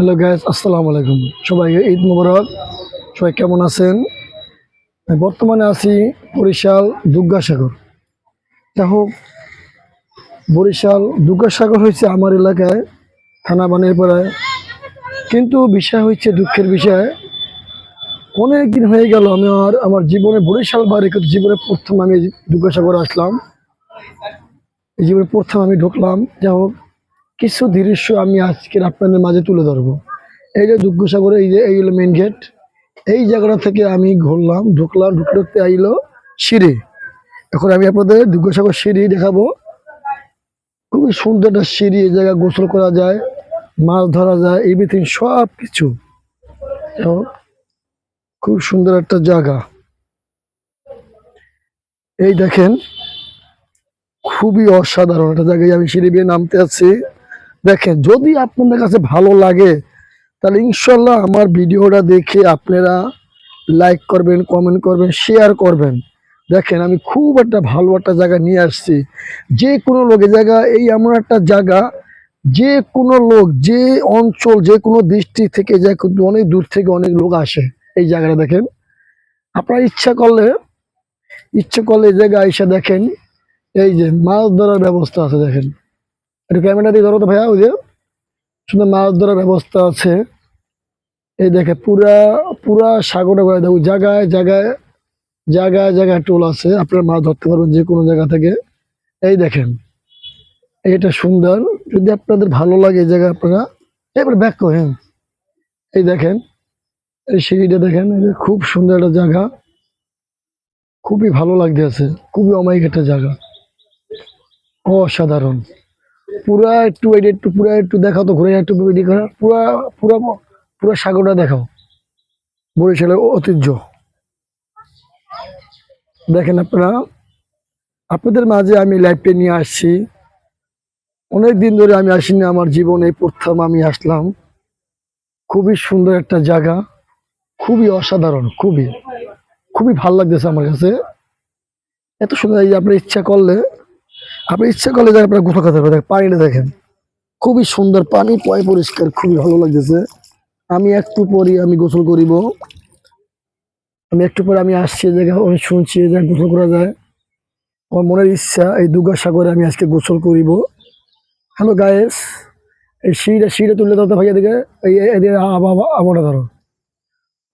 Hello gas আসসালামু আলাইকুম। সবাই, ঈদ মুবারক। সবাই কেমন আছেন? বর্তমানে আছি বরিশাল দুর্গাসাগর। হোক বরিশাল দুর্গাসাগর হয়েছে আমার এলাকায়, থানা বানিয়াপাড়ায় কিন্তু বিষয় হচ্ছে দুঃখের বিষয়, অনেক দিন হয়ে গেল আমি আর আমার জীবনে বরিশাল বাড়ি কিন্তু জীবনে প্রথম আমি দুর্গাসাগর আসলাম। জীবনে প্রথম আমি ঢুকলাম। যা হোক কিছু দৃশ্য আমি আজকের আপনাদের মাঝে তুলে ধরবো। এই যে দুর্গসাগরে এই যে, এই হলো মেন গেট এই জায়গাটা থেকে আমি ঘুরলাম, ঢুকলাম ঢুকতে ঢুকতে আইলো সিঁড়ি। এখন আমি আপনাদের দুর্গসাগর সিঁড়ি দেখাবো। খুবই সুন্দর একটা সিঁড়ি, এই জায়গায় গোসল করা যায়, মাছ ধরা যায় এভরিথিং সব কিছু খুব সুন্দর একটা জায়গা। এই দেখেন, খুবই অসাধারণ একটা জায়গায় আমি সিঁড়ি বেয়ে নামতে আছি। দেখেন, যদি আপনাদের কাছে ভালো লাগে, তাহলে ইনশাল্লাহ আমার ভিডিওটা দেখে আপনারা লাইক করবেন কমেন্ট করবেন শেয়ার করবেন। দেখেন, আমি খুব একটা ভালো একটা জায়গা নিয়ে আসছি। যে কোনো লোকের জায়গা, এই এমন একটা জায়গা, যে কোনো লোক, যে অঞ্চল, যে কোনো ডিস্ট্রিক্ট থেকে যে অনেক দূর থেকে অনেক লোক আসে, এই জায়গাটা দেখেন। আপনার ইচ্ছা করলে ইচ্ছা করলে এই জায়গায় এসে দেখেন, এই যে মাছ ধরার ব্যবস্থা আছে, দেখেন। একটু ক্যামেরা দিয়ে ধরো তো ভাইয়া, ওই যে সুন্দর মাছ ধরার ব্যবস্থা আছে। এই দেখে পুরা পুরা সাগরে করে দেবো। জায়গায় জায়গায় জায়গায় জায়গায় টোল আছে। আপনারা মাছ ধরতে পারবেন যে কোনো জায়গা থেকে। এই দেখেন, এটা সুন্দর। যদি আপনাদের ভালো লাগে এই জায়গায় আপনারা, এবার ব্যাক করেন। এই দেখেন, এই সিঁড়িটা দেখেন খুব সুন্দর একটা জায়গা। খুবই ভালো লাগতেছে। খুবই অমায়িক একটা জায়গা। অসাধারণ। পুরা একটু এটা একটু পুরা একটু দেখাও তো, ঘুরে একটু এদিকে করা পুরা পুরা পুরা সাগরটা দেখাও। বরিশালের ঐতিহ্য। দেখেন আপনারা, আপনাদের মাঝে আমি লাইভে নিয়ে আসছি। অনেক দিন ধরে আমি আসিনি আমার জীবনে প্রথম আমি আসলাম। খুবই সুন্দর একটা জায়গা। খুবই অসাধারণ, খুবই। খুবই ভালো লাগতেছে আমার কাছে। এত সুন্দর আপনার ইচ্ছা করলে আপনি ইচ্ছা করলে যাই আপনার গোসল করতে পারবেন পানিটা দেখেন। খুবই সুন্দর পানি পয় পরিষ্কার, খুবই ভালো লাগতেছে। আমি একটু পরই আমি গোসল করিব। আমি একটু পরে আমি আসছি, এই জায়গায় আমি শুনছি জায়গায় গোসল করা যায়। আমার মনের ইচ্ছা, এই দুর্গা সাগরে আমি আজকে গোসল করিব। হ্যালো গায়েস এই সিঁড়িটা সিঁড়িটা তুললে তো ভাইয়া দিকে এই এদিকে আবহাওয়া ধরো।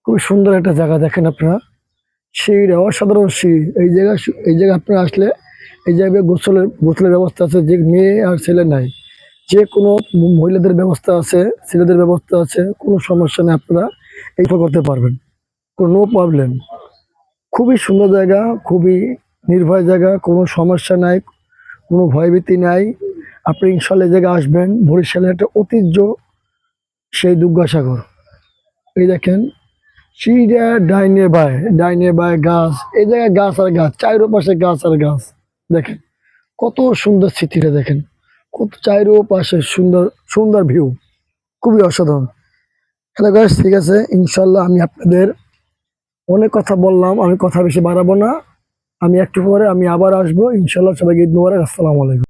খুবই সুন্দর একটা জায়গা দেখেন আপনারা। সিঁড়ি অসাধারণ সিঁড়ি। এই জায়গা এই জায়গায় আপনারা আসলে এই জায়গায় গোসলের গোসলের ব্যবস্থা আছে, যে মেয়ে আর ছেলে নাই। যে কোনো মহিলাদের ব্যবস্থা আছে, ছেলেদের ব্যবস্থা আছে, কোনো সমস্যা নেই, আপনারা এইটা করতে পারবেন। কোনো প্রবলেম খুবই সুন্দর জায়গা, খুবই নির্ভয় জায়গা, কোনো সমস্যা নাই, কোনো ভয়ভীতি নাই। আপনি ইনশাল্লাহ এই জায়গায় আসবেন, বরিশালের একটা ঐতিহ্য, সেই দুর্গাসাগর। এই দেখেন, সিঁড়িটা ডাইনে বায় ডাইনে বায় গাছ, এই জায়গায় গাছ আর গাছ চাইরো পাশে গাছ আর গাছ। দেখেন, কত সুন্দর স্মৃতিটা দেখেন, কত চাইরো পাশে সুন্দর সুন্দর ভিউ খুবই অসাধারণ। হ্যালো গাছ ঠিক আছে ইনশাল্লাহ আমি আপনাদের অনেক কথা বললাম, আমি কথা বেশি বাড়াবো না। আমি একটু পরে আমি আবার আসব ইনশাল্লাহ সবাইকে ঈদ মুবারক, আসসালামু আলাইকুম।